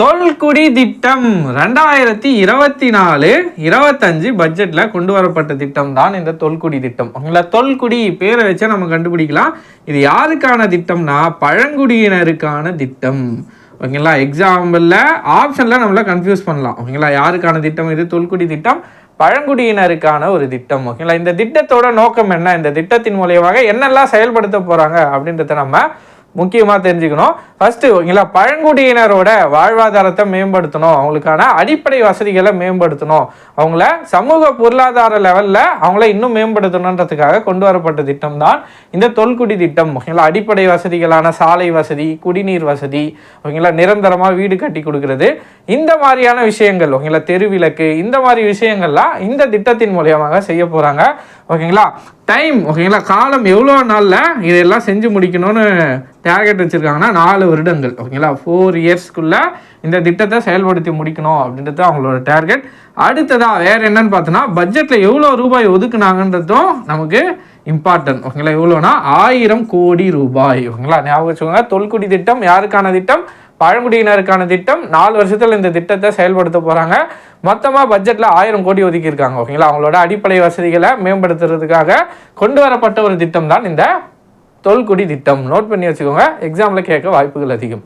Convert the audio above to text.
தொல்குடி திட்டம் ரெண்டாயிரத்தி இருபத்தி நாலு இருபத்தஞ்சு பட்ஜெட்டில் கொண்டு வரப்பட்ட திட்டம் தான் இந்த தொல்குடி திட்டம். உங்களை தொல்குடி பேரை வச்சா நம்ம கண்டுபிடிக்கலாம். இது யாருக்கான திட்டம்னா பழங்குடியினருக்கான திட்டம். ஓகேங்களா? எக்ஸாம்பிளில் ஆப்ஷனில் நம்மள கன்ஃபியூஸ் பண்ணலாம். ஓகேங்களா? யாருக்கான திட்டம் இது? தொல்குடி திட்டம் பழங்குடியினருக்கான ஒரு திட்டம். ஓகேங்களா? இந்த திட்டத்தோட நோக்கம் என்ன? இந்த திட்டத்தின் மூலியமாக என்னெல்லாம் செயல்படுத்த போகிறாங்க அப்படின்றத நம்ம முக்கியமாக தெரிஞ்சுக்கணும். ஃபஸ்ட்டு ஓகேங்களா பழங்குடியினரோட வாழ்வாதாரத்தை மேம்படுத்தணும். அவங்களுக்கான அடிப்படை வசதிகளை மேம்படுத்தணும். அவங்கள சமூக பொருளாதார லெவலில் அவங்கள இன்னும் மேம்படுத்தணுன்றதுக்காக கொண்டு வரப்பட்ட திட்டம் தான் இந்த தொல்குடி திட்டம். ஓகேங்களா அடிப்படை வசதிகளான சாலை வசதி குடிநீர் வசதி ஓகேங்களா நிரந்தரமாக வீடு கட்டி கொடுக்கறது. இந்த மாதிரியான விஷயங்கள் ஓகேங்களா தெருவிளக்கு இந்த மாதிரி விஷயங்கள்லாம் இந்த திட்டத்தின் மூலியமாக செய்ய போகிறாங்க ஓகேங்களா? டைம் ஓகேங்களா காலம் எவ்வளோ நாளில் இதெல்லாம் செஞ்சு முடிக்கணும்னு டார்கெட் வச்சுருக்காங்கன்னா நாலு வருடங்கள் ஓகேங்களா ஃபோர் இயர்ஸ்க்குள்ளே இந்த திட்டத்தை செயல்படுத்தி முடிக்கணும் அப்படின்றது அவங்களோட டார்கெட் அடுத்ததாக வேறு என்னன்னு பார்த்தோன்னா பட்ஜெட்டில் எவ்வளோ ரூபாய் ஒதுக்குனாங்கன்றதும் நமக்கு இம்பார்ட்டன்ட் ஓகேங்களா எவ்வளோனா ஆயிரம் கோடி ரூபாய் ஓகேங்களா ஞாபகம் வச்சுக்கோங்க. தொல்குடி திட்டம் யாருக்கான திட்டம்? பழங்குடியினருக்கான திட்டம். நாலு வருஷத்தில் இந்த திட்டத்தை செயல்படுத்த போகிறாங்க மொத்தமாக பட்ஜெட்டில் ஆயிரம் கோடி ஒதுக்கியிருக்காங்க ஓகேங்களா அவங்களோட அடிப்படை வசதிகளை மேம்படுத்துறதுக்காக கொண்டு வரப்பட்ட ஒரு திட்டம் தான் இந்த தொல்குடி திட்டம். நோட் பண்ணி வச்சுக்கோங்க எக்ஸாமில் கேட்க வாய்ப்புகள் அதிகம்.